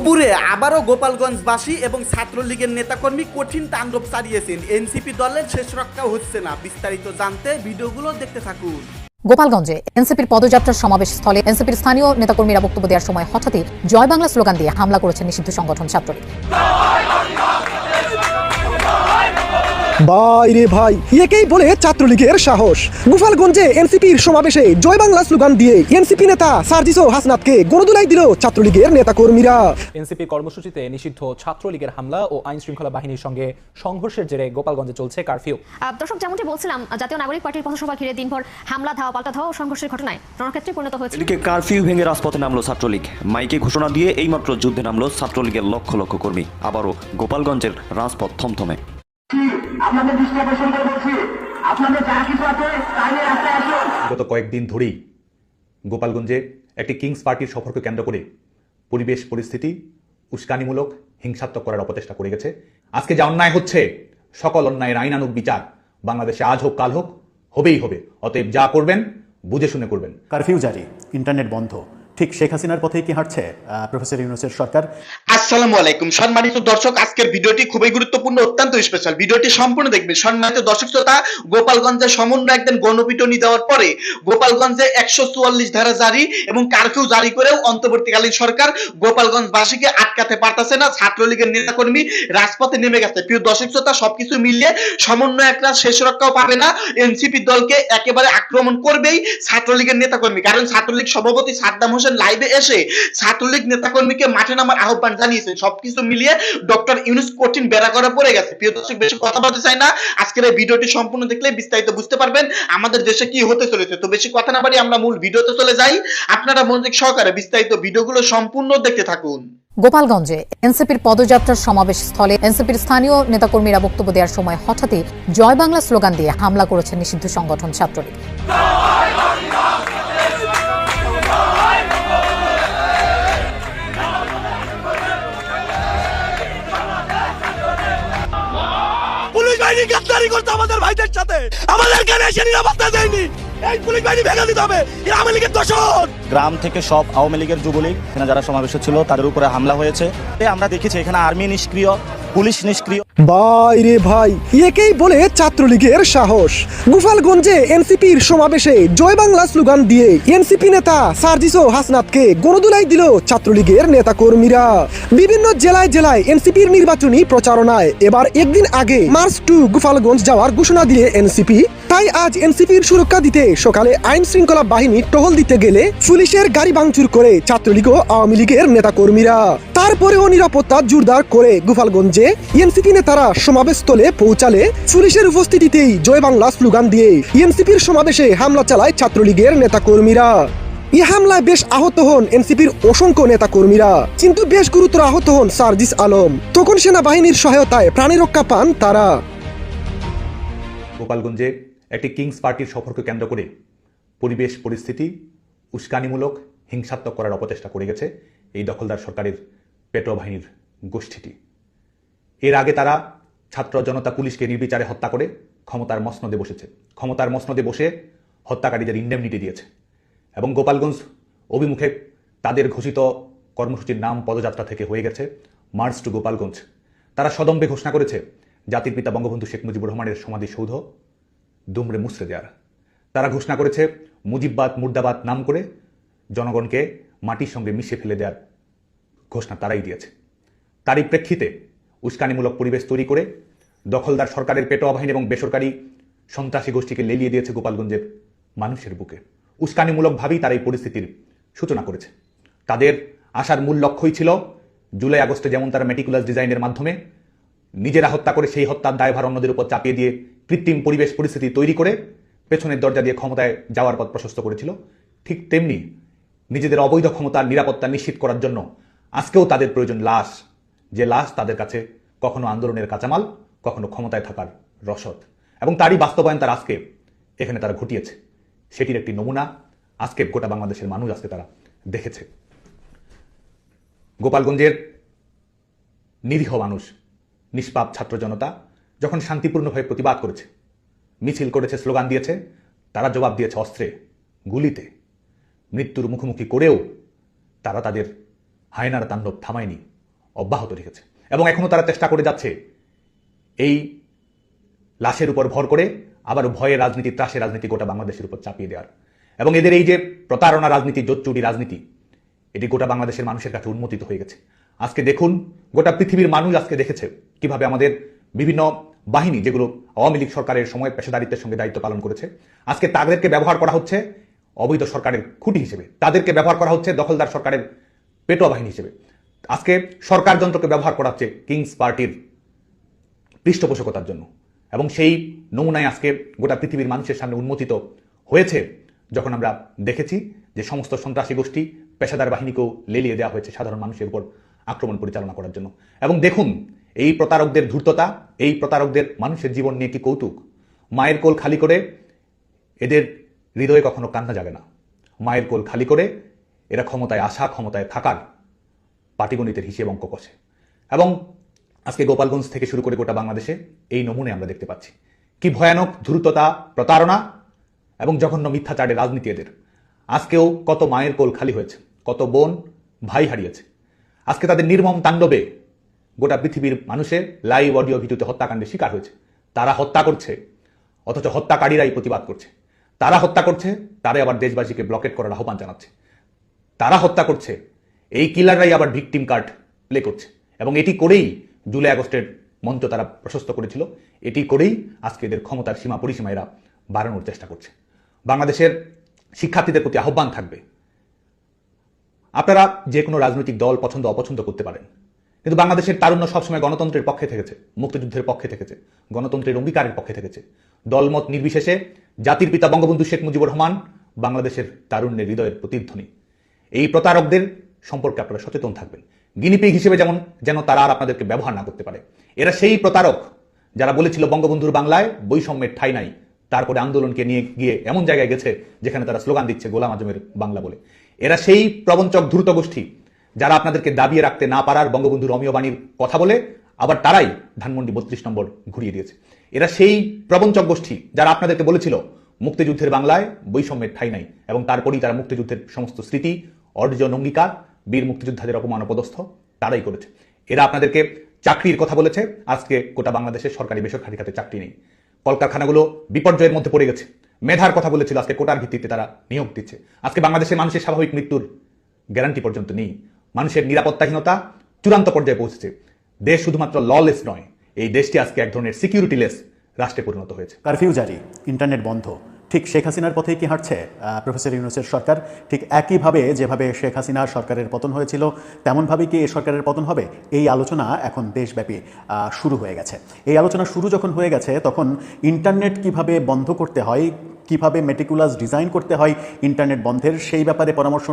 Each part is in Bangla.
দুপুরে আবারও গোপালগঞ্জবাসী এবং ছাত্রলীগের নেতাকর্মী কঠিন তাণ্ডব চালিয়েছেন। এনসিপি দলের শেষ রক্ষা হচ্ছে না। বিস্তারিত জানতে ভিডিওগুলো দেখতে থাকুন। গোপালগঞ্জে এনসিপির পদযাত্রার সমাবেশ স্থলে এনসিপির স্থানীয় নেতাকর্মীরা বক্তব্য দেওয়ার সময় হঠাৎই জয় বাংলা স্লোগান দিয়ে হামলা করেছে নিষিদ্ধ সংগঠন ছাত্রলীগ। বাইরে ভাই। একেই বলে ছাত্রলীগের সাহস। গোপালগঞ্জে এনসিপির সমাবেশে জয় বাংলা স্লোগান দিয়ে এনসিপি নেতা সার্জিসো হাসনাতকে গণদুলাই দিল ছাত্রলীগের নেতাকর্মীরা। এনসিপি কর্মসূচিতে নিষিদ্ধ ছাত্রলীগের হামলা ও আইন শৃঙ্খলা বাহিনীর সঙ্গে সংঘর্ষের জেরে গোপালগঞ্জে চলছে কারফিউ। দর্শক যেমনটি বলছিলাম জাতীয় নাগরিক পার্টির পথসভা ঘিরে দিনভর হামলা ধাওয়া পাল্টা ধাওয়া ও সংঘর্ষের ঘটনায় রণক্ষেত্রে পরিণত হয়েছে। এদিকে কারফিউ ভেঙে রাজপথে নামলো ছাত্রলীগ। মাইকে ঘোষণা দিয়ে এইমাত্র যুদ্ধে নামলো ছাত্রলীগের লক্ষ লক্ষ কর্মী। আবারও গোপালগঞ্জের রাজপথ থমথমে। আপনাদের দৃষ্টি আকর্ষণ করে বলছি আপনাদের যা কিছু আছে তাই নিয়ে রাস্তায় আসুন। গত কয়েকদিন ধরেই গোপালগঞ্জে একটি কিংস পার্টির সফরকে কেন্দ্র করে পরিবেশ পরিস্থিতি উস্কানিমূলক হিংসাত্মক করার অপচেষ্টা করে গেছে। আজকে যা অন্যায় হচ্ছে সকল অন্যায়ের আইনানুক বিচার বাংলাদেশে আজ হোক কাল হোক হবেই হবে। অতএব যা করবেন বুঝে শুনে করবেন। কারফিউ জারি ইন্টারনেট বন্ধ। ঠিক শেখ হাসিনার পথেই কি হাঁটছে প্রফেসর ইউনুসের সরকার? আসসালামু আলাইকুম। সম্মানিত দর্শক, আজকের ভিডিওটি খুবই গুরুত্বপূর্ণ, অত্যন্ত স্পেশাল ভিডিওটি সম্পূর্ণ দেখবেন। সম্মানিত দর্শক শ্রোতা গোপালগঞ্জে সমন্বয় একদিন গণপিটনি দেওয়ার পরে গোপালগঞ্জে একশো চুয়াল্লিশ ধারা জারি এবং কারফিউ জারি করেও অন্তর্বর্তীকালীন সরকার গোপালগঞ্জবাসীকে আটকাতে পারতেছে না। ছাত্রলীগের নেতাকর্মী রাজপথে নেমে গেছে। প্রিয় দর্শক শ্রোতা, সবকিছু মিলিয়ে সমন্বয়করা শেষ রক্ষাও পাবে না। এনসিপি দলকে একেবারে আক্রমণ করবেই ছাত্রলীগের নেতাকর্মী। কারণ ছাত্রলীগ সভাপতি সাদ্দাম হোসেন লাইভে এসে ছাত্রলীগ নেতাকর্মীকে মাঠে নামার আহ্বান জানিয়েছেন সবকিছু মিলিয়ে ডক্টর ইউনুস কঠিন বেড়া করে পড়ে গেছে। প্রিয় দর্শক, বেশি কথা বলতে চাই না। আজকের এই ভিডিওটি সম্পূর্ণ দেখলে বিস্তারিত বুঝতে পারবেন আমাদের দেশে কি হতে চলেছে। তো বেশি কথা না বাড়ি আমরা মূল ভিডিওতে চলে যাই। আপনারা মনোযোগ সহকারে বিস্তারিত ভিডিওগুলো সম্পূর্ণ দেখতে থাকুন। গোপালগঞ্জে এনসিপির পদযাত্রার সমাবেশ স্থলে এনসিপির স্থানীয় নেতাকর্মীরা বক্তব্য দেওয়ার সময় হঠাৎই জয় বাংলা স্লোগান দিয়ে হামলা করেছে নিষিদ্ধ সংগঠন ছাত্রলীগ। বাহিনী গাদ্দারি করতে আমাদের ভাইদের সাথে। আমাদের কেন এসে নিরাপত্তা দেয়নি? এই পুলিশ বাহিনী ভেঙে দিতে হবে। আওয়ামী লীগের দোষর। গ্রাম থেকে সব আওয়ামী লীগের যুবলীগ এখানে যারা সমাবেশ ছিল, তাদের উপরে হামলা হয়েছে। আমরা দেখেছি এখানে আর্মি নিষ্ক্রিয়। পুলিশ নিষ্ক্রিয়। বাইরে ভাই, একেই বলে ছাত্রলীগের সাহস। গোপালগঞ্জে এনসিপির সমাবেশে জয় বাংলা স্লোগান দিয়ে এনসিপি নেতা সার্জিসো হাসনাতকে গণদুলাই দিল ছাত্রলীগের নেতাকর্মীরা। বিভিন্ন জেলায় জেলায় এনসিপির নির্বাচনী প্রচারণায় এবার একদিন আগে মার্চ টু গোপালগঞ্জ যাওয়ার ঘোষণা দিয়ে এনসিপি। তাই আজ এনসিপির সুরক্ষা দিতে সকালে আইন শৃঙ্খলা বাহিনী টহল দিতে গেলে পুলিশের গাড়ি ভাঙচুর করে ছাত্রলীগ ও আওয়ামী লীগের নেতাকর্মীরা। তারপরেও নিরাপত্তা জোরদার করে গোপালগঞ্জে এনসিপি নেতারা সমাবেশস্থলে পৌঁছালে পুলিশের উপস্থিতিতেই জয় বাংলা স্লোগান দিয়ে এনসিপির সমাবেশে হামলা চালায় ছাত্রলীগের নেতাকর্মীরা। এই হামলায় বেশ আহত হন এনসিপির অসংখ্য নেতাকর্মীরা, কিন্তু বেশ গুরুতর আহত হন সার্জিস আলম। তখন সেনাবাহিনীর সহায়তায় প্রাণী রক্ষা পান তারা। গোপালগঞ্জে একটি কিংস পার্টির সফরকে কেন্দ্র করে পরিবেশ পরিস্থিতি উস্কানিমূলক, হিংসাত্মক করার অপচেষ্টা করে গেছে এই দখলদার সরকারের পেট্রো বাহিনীর গোষ্ঠীটি। এর আগে তারা ছাত্র জনতা পুলিশকে নির্বিচারে হত্যা করে ক্ষমতার মসনদে বসেছে। ক্ষমতার মসনদে বসে হত্যাকারীদের ইন্ডেমনিটি দিয়েছে এবং গোপালগঞ্জ অভিমুখে তাদের ঘোষিত কর্মসূচির নাম পদযাত্রা থেকে হয়ে গেছে মার্চ টু গোপালগঞ্জ। তারা সদম্বে ঘোষণা করেছে, জাতির পিতা বঙ্গবন্ধু শেখ মুজিবুর রহমানের সমাধিসৌধ দুমড়ে মুচড়ে দেওয়ার। তারা ঘোষণা করেছে মুজিববাদ মুর্দাবাদ নাম করে জনগণকে মাটির সঙ্গে মিশে ফেলে দেওয়ার ঘোষণা তারাই দিয়েছে। তারই প্রেক্ষিতে উস্কানিমূলক পরিবেশ তৈরি করে দখলদার সরকারের পেটোয়া বাহিনী এবং বেসরকারি সন্ত্রাসী গোষ্ঠীকে লেলিয়ে দিয়েছে গোপালগঞ্জের মানুষের বুকে। উস্কানিমূলকভাবেই তারা এই পরিস্থিতির সূচনা করেছে। তাদের আসার মূল লক্ষ্যই ছিল জুলাই আগস্টে যেমন তারা মেটিকুলাস ডিজাইনের মাধ্যমে নিজেরা হত্যা করে, সেই হত্যার দায়ভার অন্যদের উপর চাপিয়ে দিয়ে কৃত্রিম পরিবেশ পরিস্থিতি তৈরি করে পেছনের দরজা দিয়ে ক্ষমতায় যাওয়ার পথ প্রশস্ত করেছিল, ঠিক তেমনি নিজেদের অবৈধ ক্ষমতার নিরাপত্তা নিশ্চিত করার জন্য আজকেও তাদের প্রয়োজন লাশ। যে লাশ তাদের কাছে কখনো আন্দোলনের কাঁচামাল, কখনো ক্ষমতায় থাকার রসদ। এবং তারই বাস্তবায়ন তার আজকে এখানে তারা ঘটিয়েছে। সেটির একটি নমুনা আজকে গোটা বাংলাদেশের মানুষ আজকে তারা দেখেছে। গোপালগঞ্জের নিরীহ মানুষ, নিষ্পাপ ছাত্র জনতা যখন শান্তিপূর্ণভাবে প্রতিবাদ করেছে, মিছিল করেছে, স্লোগান দিয়েছে, তারা জবাব দিয়েছে অস্ত্রে, গুলিতে। মৃত্যুর মুখোমুখি করেও তারা তাদের হায়নার তাণ্ডব থামায়নি, অব্যাহত রেখেছে এবং এখনও তারা চেষ্টা করে যাচ্ছে। এই লাশের উপর ভর করে আবার ভয়ে রাজনীতি ত্রাসের রাজনীতি গোটা বাংলাদেশের উপর চাপিয়ে দেওয়ার। এবং এদের এই যে প্রতারণা রাজনীতি, জোচ্চুরি রাজনীতি, এটি গোটা বাংলাদেশের মানুষের কাছে উন্মোচিত হয়ে গেছে। আজকে দেখুন, গোটা পৃথিবীর মানুষ আজকে দেখেছে কীভাবে আমাদের বিভিন্ন বাহিনী, যেগুলো আওয়ামী লীগ সরকারের সময় পেশাদারিত্বের সঙ্গে দায়িত্ব পালন করেছে, আজকে তাদেরকে ব্যবহার করা হচ্ছে অবৈধ সরকারের খুঁটি হিসেবে। তাদেরকে ব্যবহার করা হচ্ছে দখলদার সরকারের পেটোয়া বাহিনী হিসেবে। আজকে সরকার যন্ত্রকে ব্যবহার করা হচ্ছে কিংস পার্টির পৃষ্ঠপোষকতার জন্য। এবং সেই নমুনায় আজকে গোটা পৃথিবীর মানুষের সামনে উন্মোচিত হয়েছে যখন আমরা দেখেছি যে সমস্ত সন্ত্রাসী গোষ্ঠী পেশাদার বাহিনীকেও লেলিয়ে দেওয়া হয়েছে সাধারণ মানুষের উপর আক্রমণ পরিচালনা করার জন্য। এবং দেখুন, এই প্রতারকদের ধূর্ততা, এই প্রতারকদের মানুষের জীবন নিয়ে কি কৌতুক। মায়ের কোল খালি করে এদের হৃদয়ে কখনো কান্না যাবে না। মায়ের কোল খালি করে এরা ক্ষমতায় আসা, ক্ষমতায় থাকার পাটিগণিতের হিসেব অঙ্ক কষে। এবং আজকে গোপালগঞ্জ থেকে শুরু করে গোটা বাংলাদেশে এই নমুনে আমরা দেখতে পাচ্ছি। কি ভয়ানক দ্রুততা প্রতারণা এবং জঘন্য মিথ্যাচারের রাজনীতি এদের। আজকেও কত মায়ের কোল খালি হয়েছে, কত বোন ভাই হারিয়েছে। আজকে তাদের নির্মম তাণ্ডবে গোটা পৃথিবীর মানুষের লাইভ অডিও ভিডিওতে হত্যাকাণ্ডের শিকার হয়েছে। তারা হত্যা করছে, অথচ হত্যাকারীরাই প্রতিবাদ করছে। তারা হত্যা করছে, তারাই আবার দেশবাসীকে ব্লকেট করার আহ্বান জানাচ্ছে। তারা হত্যা করছে। এই কিলাররাই আবার ভিকটিম কার্ড প্লে করছে। এবং এটি করেই জুলাই আগস্টের মঞ্চ তারা প্রশস্ত করেছিল। এটি করেই আজকে এদের ক্ষমতার সীমা পরিসীমা এরা বাড়ানোর চেষ্টা করছে। বাংলাদেশের শিক্ষার্থীদের প্রতি আহ্বান থাকবে। আপনারা যে কোনো রাজনৈতিক দল পছন্দ অপছন্দ করতে পারেন। কিন্তু বাংলাদেশের তারুণ্য সবসময় গণতন্ত্রের পক্ষে থেকেছে, মুক্তিযুদ্ধের পক্ষে থেকেছে, গণতন্ত্রের অঙ্গীকারের পক্ষে থেকেছে। দলমত নির্বিশেষে জাতির পিতা বঙ্গবন্ধু শেখ মুজিবুর রহমান বাংলাদেশের তারুণ্যের হৃদয়ের প্রতিধ্বনি। এই প্রতারকদের সম্পর্কে আপনারা সচেতন থাকবেন। গিনিপিগ হিসেবে যেমন, যেন তারা আর আপনাদেরকে ব্যবহার না করতে পারে। এরা সেই প্রতারক যারা বলেছিল বঙ্গবন্ধুর বাংলায় বৈষম্যের ঠাই নাই, তারপরে আন্দোলনকে নিয়ে গিয়ে এমন জায়গায় গেছে যেখানে তারা স্লোগান দিচ্ছে গোলাম আজমের বাংলা বলে। এরা সেই প্রবঞ্চক দ্রুত গোষ্ঠী যারা আপনাদেরকে দাবিয়ে রাখতে না পারার বঙ্গবন্ধুর অমীয় বাণীর কথা বলে, আবার তারাই ধানমন্ডি বত্রিশ নম্বর ঘুরিয়ে দিয়েছে। এরা সেই প্রবঞ্চক গোষ্ঠী যারা আপনাদেরকে বলেছিল মুক্তিযুদ্ধের বাংলায় বৈষম্যের ঠাই নাই, এবং তারপরেই তারা মুক্তিযুদ্ধের সমস্ত স্মৃতি অর্জন অঙ্গীকার, বীর মুক্তিযোদ্ধাদের অপমান অপদস্থ তারাই করেছে। এরা আপনাদেরকে চাকরির কথা বলেছে। আজকে গোটা বাংলাদেশের সরকারি বেসরকারি খাতে চাকরি নেই। কলকারখানাগুলো বিপর্যয়ের মধ্যে পড়ে গেছে। মেধার কথা বলেছিল, আজকে কোটার ভিত্তিতে তারা নিয়োগ দিচ্ছে। আজকে বাংলাদেশের মানুষের স্বাভাবিক মৃত্যুর গ্যারান্টি পর্যন্ত নেই। মানুষের নিরাপত্তাহীনতা চূড়ান্ত পর্যায়ে পৌঁছেছে। দেশ শুধুমাত্র ললেস নয়, এই দেশটি আজকে এক ধরনের সিকিউরিটিলেস রাষ্ট্রে পরিণত হয়েছে। কারফিউ জারি ইন্টারনেট বন্ধ। ঠিক শেখ হাসিনার পথেই কি হাঁটছে? প্রফেসর ইউনুসের সরকার ঠিক একইভাবে যেভাবে শেখ হাসিনার সরকারের পতন হয়েছিল, তেমনভাবেই কি এ সরকারের পতন হবে? এই আলোচনা এখন দেশব্যাপী শুরু হয়ে গেছে। এই আলোচনা শুরু যখন হয়ে গেছে, তখন ইন্টারনেট কীভাবে বন্ধ করতে হয় কীভাবে মেটিকুলাস ডিজাইন করতে হয় ইন্টারনেট বন্ধের সেই ব্যাপারে পরামর্শ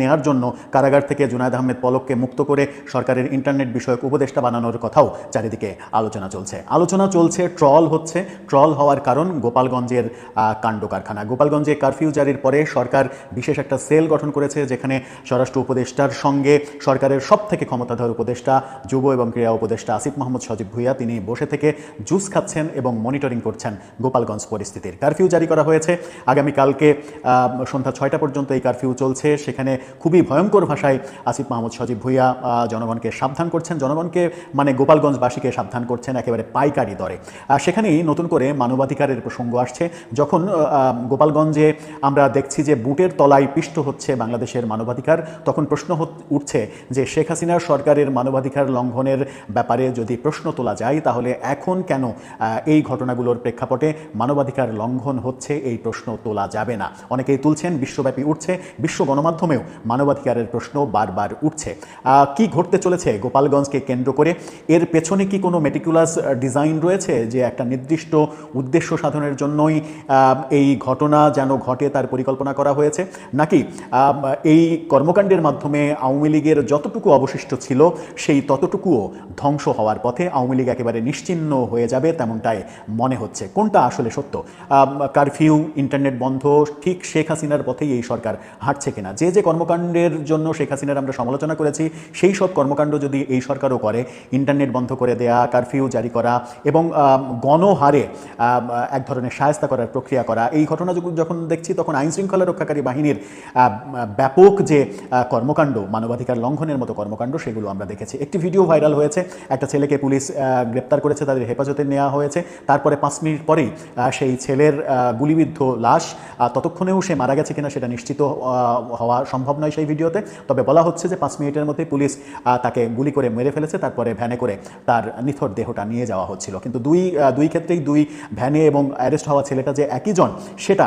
নেওয়ার জন্য কারাগার থেকে জুনায়দ আহমেদ পলককে মুক্ত করে সরকারের ইন্টারনেট বিষয়ক উপদেষ্টা বানানোর কথাও চারিদিকে আলোচনা চলছে। আলোচনা চলছে, ট্রল হচ্ছে। ট্রল হওয়ার কারণ গোপালগঞ্জের কাণ্ড কারখানা। গোপালগঞ্জে কারফিউ জারির পরে সরকার বিশেষ একটা সেল গঠন করেছে যেখানে স্বরাষ্ট্র উপদেষ্টার সঙ্গে সরকারের সব থেকে ক্ষমতাধর উপদেষ্টা, যুব এবং ক্রীড়া উপদেষ্টা আসিফ মোহাম্মদ সজীব ভুইয়া তিনি বসে থেকে জুস খাচ্ছেন এবং মনিটরিং করছেন গোপালগঞ্জ পরিস্থিতির। কারফিউ জারি করা হয়েছে আগামীকালকে আহ, সন্ধ্যা ছয়টা পর্যন্ত এই কারফিউ চলছে। সেখানে খুবই ভয়ঙ্কর ভাষায় আসিফ মাহমুদ সজীব ভুইয়া জনগণকে সাবধান করছেন। জনগণকে মানে গোপালগঞ্জবাসীকে সাবধান করছেন একেবারে পাইকারি দরে। সেখানেই নতুন করে মানবাধিকারের প্রসঙ্গ আসছে। যখন গোপালগঞ্জে আমরা দেখছি যে বুটের তলায় পিষ্ট হচ্ছে বাংলাদেশের মানবাধিকার তখন প্রশ্ন উঠছে যে শেখ হাসিনার সরকারের মানবাধিকার লঙ্ঘনের ব্যাপারে যদি প্রশ্ন তোলা যায় তাহলে এখন কেন এই ঘটনাগুলোর প্রেক্ষাপটে মানবাধিকার লঙ্ঘন হচ্ছে এই প্রশ্ন তোলা যাবে না। অনেকেই তুলছেন, বিশ্বব্যাপী উঠছে, বিশ্ব গণমাধ্যমেও মানবাধিকারের প্রশ্ন বারবার উঠছে। কি ঘটতে চলেছে গোপালগঞ্জকে কেন্দ্র করে? এর পেছনে কি কোনো মেটিকুলাস ডিজাইন রয়েছে যে একটা নির্দিষ্ট উদ্দেশ্য সাধনের জন্যই এই ঘটনা যেন ঘটে তার পরিকল্পনা করা হয়েছে? নাকি এই কর্মকাণ্ডের মাধ্যমে আওয়ামী লীগের যতটুকু অবশিষ্ট ছিল, সেই ততটুকুও ধ্বংস হওয়ার পথে আওয়ামী লীগ একেবারে নিশ্চিহ্ন হয়ে যাবে তেমনটাই মনে হচ্ছে। কোনটা আসলে সত্য? কারফিউ কারফিউ ইন্টারনেট বন্ধ ঠিক শেখ হাসিনার পথেই এই সরকার হাঁটছে কিনা? যে যে কর্মকাণ্ডের জন্য শেখ হাসিনার আমরা সমালোচনা করেছি সেই সব কর্মকাণ্ড যদি এই সরকারও করে ইন্টারনেট বন্ধ করে দেয়া কারফিউ জারি করা এবং গণহারে এক ধরনের সায়স্তা করার প্রক্রিয়া করা এই ঘটনা যখন- দেখছি তখন আইন শৃঙ্খলা রক্ষাকারী বাহিনীর ব্যাপক যে কর্মকাণ্ড মানবাধিকার লঙ্ঘনের মতো কর্মকাণ্ড সেগুলো আমরা দেখেছি। একটি ভিডিও ভাইরাল হয়েছে একটা ছেলেকে পুলিশ গ্রেপ্তার করেছে তাদের হেফাজতে নেওয়া হয়েছে তারপরে পাঁচ মিনিট পরেই সেই ছেলের আহ, গুলিবিদ্ধ লাশ ততক্ষণেও সে মারা গেছে কিনা সেটা নিশ্চিত হওয়া সম্ভব নয় সেই ভিডিওতে। তবে বলা হচ্ছে যে পাঁচ মিনিটের মধ্যে পুলিশ তাকে গুলি করে মেরে ফেলেছে, তারপরে ভ্যানে করে তার নিথর দেহটা নিয়ে যাওয়া হচ্ছিল। কিন্তু দুই দুই ক্ষেত্রেই দুই ভ্যানে এবং অ্যারেস্ট হওয়া ছেলেটা যে একই জন, সেটা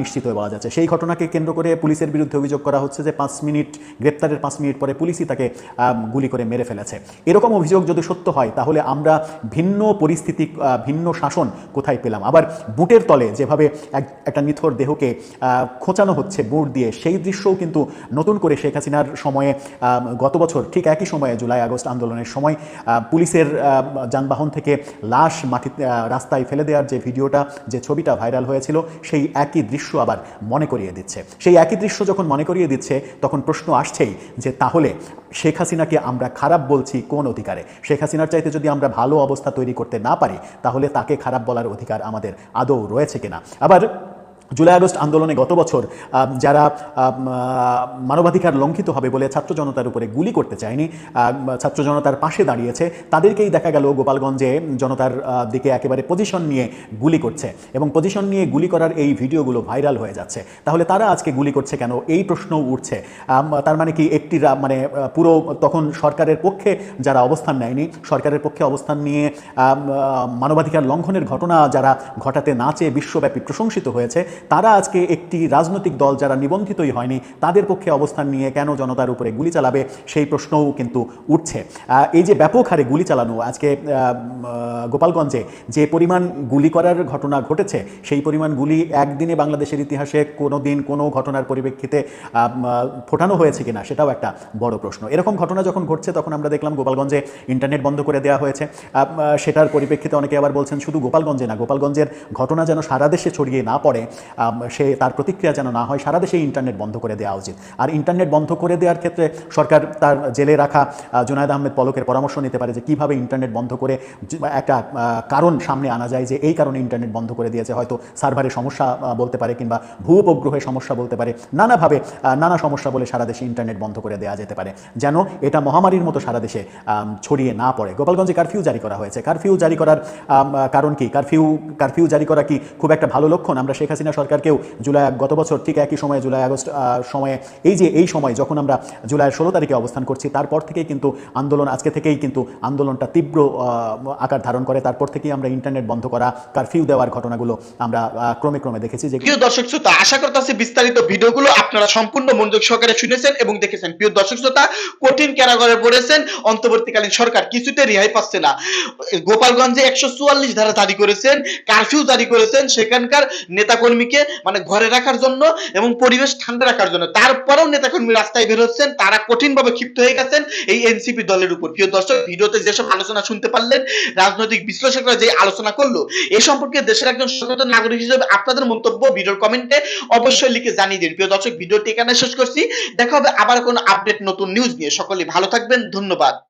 নিশ্চিত হয়ে বলা যাচ্ছে। সেই ঘটনাকে কেন্দ্র করে পুলিশের বিরুদ্ধে অভিযোগ করা হচ্ছে যে পাঁচ মিনিট, গ্রেপ্তারের পাঁচ মিনিট পরে পুলিশই তাকে গুলি করে মেরে ফেলেছে। এরকম অভিযোগ যদি সত্য হয়, তাহলে আমরা ভিন্ন পরিস্থিতি ভিন্ন শাসন কোথায় পেলাম? আবার বুটের তলে যেভাবে এক- একটা নিথর দেহকে খোঁচানো হচ্ছে বুট দিয়ে। সেই দৃশ্যও কিন্তু নতুন করে শেখ হাসিনার সময়ে গত বছর ঠিক একই সময়ে জুলাই, আগস্ট আন্দোলনের সময় পুলিশের যানবাহন থেকে লাশ মাটি রাস্তায় ফেলে দেওয়ার যে ভিডিওটা, যে ছবিটা ভাইরাল হয়েছিল, সেই একই দৃশ্য আবার মনে করিয়ে দিচ্ছে। সেই একই দৃশ্য যখন মনে করিয়ে দিচ্ছে, তখন প্রশ্ন আসছেই যে তাহলে শেখ হাসিনাকে আমরা খারাপ বলছি কোন অধিকারে? শেখ হাসিনার চাইতে যদি আমরা ভালো অবস্থা তৈরি করতে না পারি, তাহলে তাকে খারাপ বলার অধিকার আমাদের আদৌ রয়েছে কিনা? আবার জুলাই আগস্ট আন্দোলনে গত বছর যারা মানবাধিকার লঙ্ঘিত হবে বলে ছাত্র জনতার উপরে গুলি করতে চায়নি ছাত্র জনতার পাশে দাঁড়িয়েছে, তাদেরকেই দেখা গেল গোপালগঞ্জে জনতার দিকে একেবারে পজিশন নিয়ে গুলি করছে। এবং পজিশন নিয়ে গুলি করার এই ভিডিওগুলো ভাইরাল হয়ে যাচ্ছে। তাহলে তারা আজকে গুলি করছে কেন? এই প্রশ্নও উঠছে। তার মানে কি একটি মানে পুরো তখন সরকারের পক্ষে যারা অবস্থান নেয়নি, সরকারের পক্ষে অবস্থান নিয়ে মানবাধিকার লঙ্ঘনের ঘটনা যারা ঘটাতে না চেয়ে বিশ্বব্যাপী প্রশংসিত হয়েছে তারা আজকে একটি রাজনৈতিক দল যারা নিবন্ধিতই হয়নি, তাদের পক্ষে অবস্থান নিয়ে কেন জনতার উপরে গুলি চালাবে সেই প্রশ্নও কিন্তু উঠছে। এই যে ব্যাপক হারে গুলি চালানো আজকে গোপালগঞ্জে যে পরিমাণ গুলি করার ঘটনা ঘটেছে, সেই পরিমাণ গুলি একদিনে বাংলাদেশের ইতিহাসে কোনো দিন কোনো ঘটনার পরিপ্রেক্ষিতে ফোটানো হয়েছে কিনা সেটাও একটা বড় প্রশ্ন। এরকম ঘটনা যখন ঘটছে তখন আমরা দেখলাম গোপালগঞ্জে ইন্টারনেট বন্ধ করে দেওয়া হয়েছে। সেটার পরিপ্রেক্ষিতে অনেকে আবার বলছেন, শুধু গোপালগঞ্জে না, গোপালগঞ্জের ঘটনা যেন সারা দেশে ছড়িয়ে না পড়ে সে তার প্রতিক্রিয়া যেন না হয়, সারা দেশে ইন্টারনেট বন্ধ করে দেওয়া উচিত। আর ইন্টারনেট বন্ধ করে দেওয়ার ক্ষেত্রে সরকার তার জেলে রাখা জুনায়দ আহমেদ পলকের পরামর্শ নিতে পারে যে কীভাবে ইন্টারনেট বন্ধ করে একটা কারণ সামনে আনা যায় যে এই কারণে ইন্টারনেট বন্ধ করে দিয়েছে। হয়তো সার্ভারে সমস্যা বলতে পারে কিংবা ভূ উপগ্রহে সমস্যা বলতে পারে। নানাভাবে নানা সমস্যা বলে সারা দেশে ইন্টারনেট বন্ধ করে দেওয়া যেতে পারে। যেন এটা মহামারীর মতো সারা দেশে ছড়িয়ে না পড়ে। গোপালগঞ্জে কারফিউ জারি করা হয়েছে। কারফিউ জারি করার কারণ কি? কারফিউ কারফিউ জারি করা কি খুব একটা ভালো লক্ষণ? আমরা শেখ হাসিনা সরকারকেও জুলাই, গত বছর ঠিক একই সময়ে, জুলাই, আগস্ট সময়ে, এই যে এই সময় যখন আমরা জুলাইয়ের ষোলো তারিখে অবস্থান করছি, তারপর থেকেই কিন্তু আন্দোলন, আজকে থেকেই কিন্তু আন্দোলনটা তীব্র আকার ধারণ করে। তারপর থেকেই আমরা ইন্টারনেট বন্ধ করা, কারফিউ দেওয়ার ঘটনাগুলো আমরা ক্রমে ক্রমে দেখেছি যে প্রিয় দর্শক শ্রোতা, আশা করতেছি বিস্তারিত ভিডিওগুলো আপনারা সম্পূর্ণ মনোযোগ সহকারে শুনেছেন এবং দেখেছেন। প্রিয় দর্শক শ্রোতা, কঠিন কারাগারে পড়েছেন, অন্তর্বর্তীকালীন সরকার কিছুতে রেহাই পাচ্ছে না। গোপালগঞ্জে একশো চুয়াল্লিশ ধারা জারি করেছেন, কারফিউ জারি করেছেন, সেখানকার নেতাকর্মীকে মানে ঘরে রাখার জন্য এবং পরিবেশ ঠান্ডা রাখার জন্য। তারপরেও নেতাকর্মী রাস্তায় বের হচ্ছেন, তারা কঠিনভাবে ক্ষিপ্ত হয়ে গেছেন এই এনসিপি দলের উপর। প্রিয় দর্শক, ভিডিওতে যেসব আলোচনা শুনতে পারলেন, রাজনৈতিক বিশ্লেষকরা যে আলোচনা করল, এ সম্পর্কে দেশের একজন সচেতন নাগরিক হিসেবে আপনাদের মন্তব্য ভিডিওর কমেন্টে অবশ্যই লিখে জানিয়ে দিন। প্রিয় দর্শক, ভিডিওটি এখানে শেষ করছি। দেখা হবে আবার কোনো আপডেট নতুন নিউজ নিয়ে। সকলে ভালো থাকবেন, ধন্যবাদ।